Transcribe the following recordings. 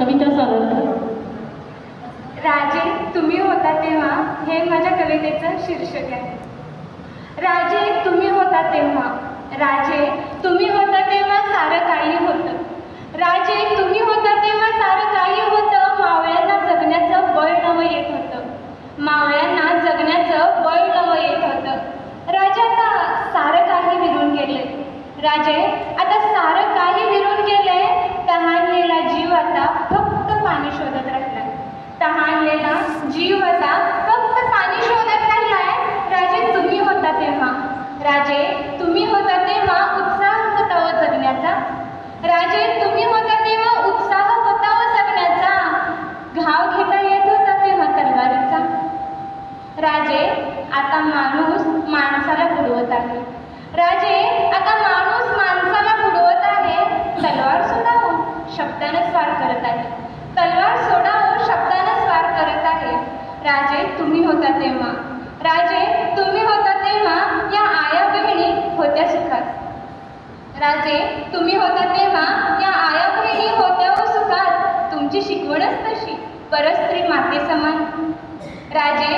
कविता सादर राजे तुम्ही होता तेव्हा हे माझ्या कवितेचं शीर्षक आहे. राजे तुम्ही होता तेव्हा. राजे तुम्ही होता तेव्हा सारं काही होतं. राजे तुम्ही होता तेव्हा सारं काही होतं. मावळ्यांना जगण्याचं बळ नवं येत होतं. मावळ्यांना जगण्याचं बळ नवं येत होतं. राजे आता सारं काही विरून गेले राजे आता सारं काही विरून गेले तहानलेला जीव आता फक्त पाणी शोधत राहिला तहानलेला जीव आता फक्त पाणी शोधत राहिलाय राजे तुम्ही होता तेव्हा राजे तुम्ही होता तेव्हा उत्साह होता व जगण्याचा राजे तुम्ही होता तेव्हा उत्साह होता व जगण्याचा घाव घेता येत होता तेव्हा तलवारीचा राजे आता माणूस माणसाला बुडवत आहे. राजे आता माणूस माणसाला बुडवत आहे. तलवार सोडावं शब्दाने स्वार करत आहे. तलवार सोडावं शब्दाने स्वार करत आहे. राजे तुम्ही होता तेव्हा. राजे तुम्ही होता तेव्हा या आया बहिणी होत्या सुखात. राजे तुम्ही होता तेव्हा या आया बहिणी होत्या व सुखात. तुमची शिकवणच तशी. परस्त्री माते समान राजे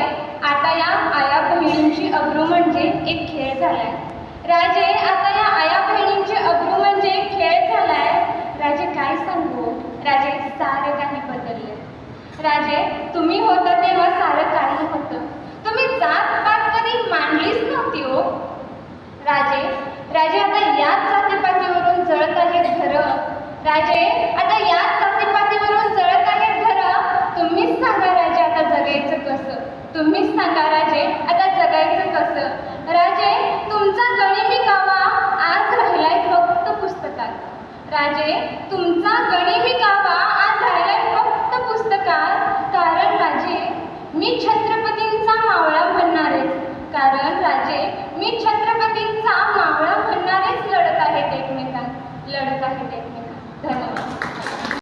आता या आया बहिणींची अब्रू म्हणजे एक खेळ झालाय. राजे आता या आया बहिणींची अब्रू म्हणजे एक खेळ झालाय. राजे काय सांगू? राजे सारे काही बदलले. राजे तुम्ही होता तेव्हा सारं काही होतं तुम्ही जात पात कधी मांडलीच नव्हती हो. राजे राजे आता याच जातीपातीवरून जळत आहेत घरं राजे आता या तुम्हीच सांगा राजे. आता जगायचं कसं? राजे तुमचा गणिमी कावा आज राहिलाय फक्त पुस्तकात. राजे तुमचा गणिमी कावा आज राहिलाय फक्त पुस्तकात.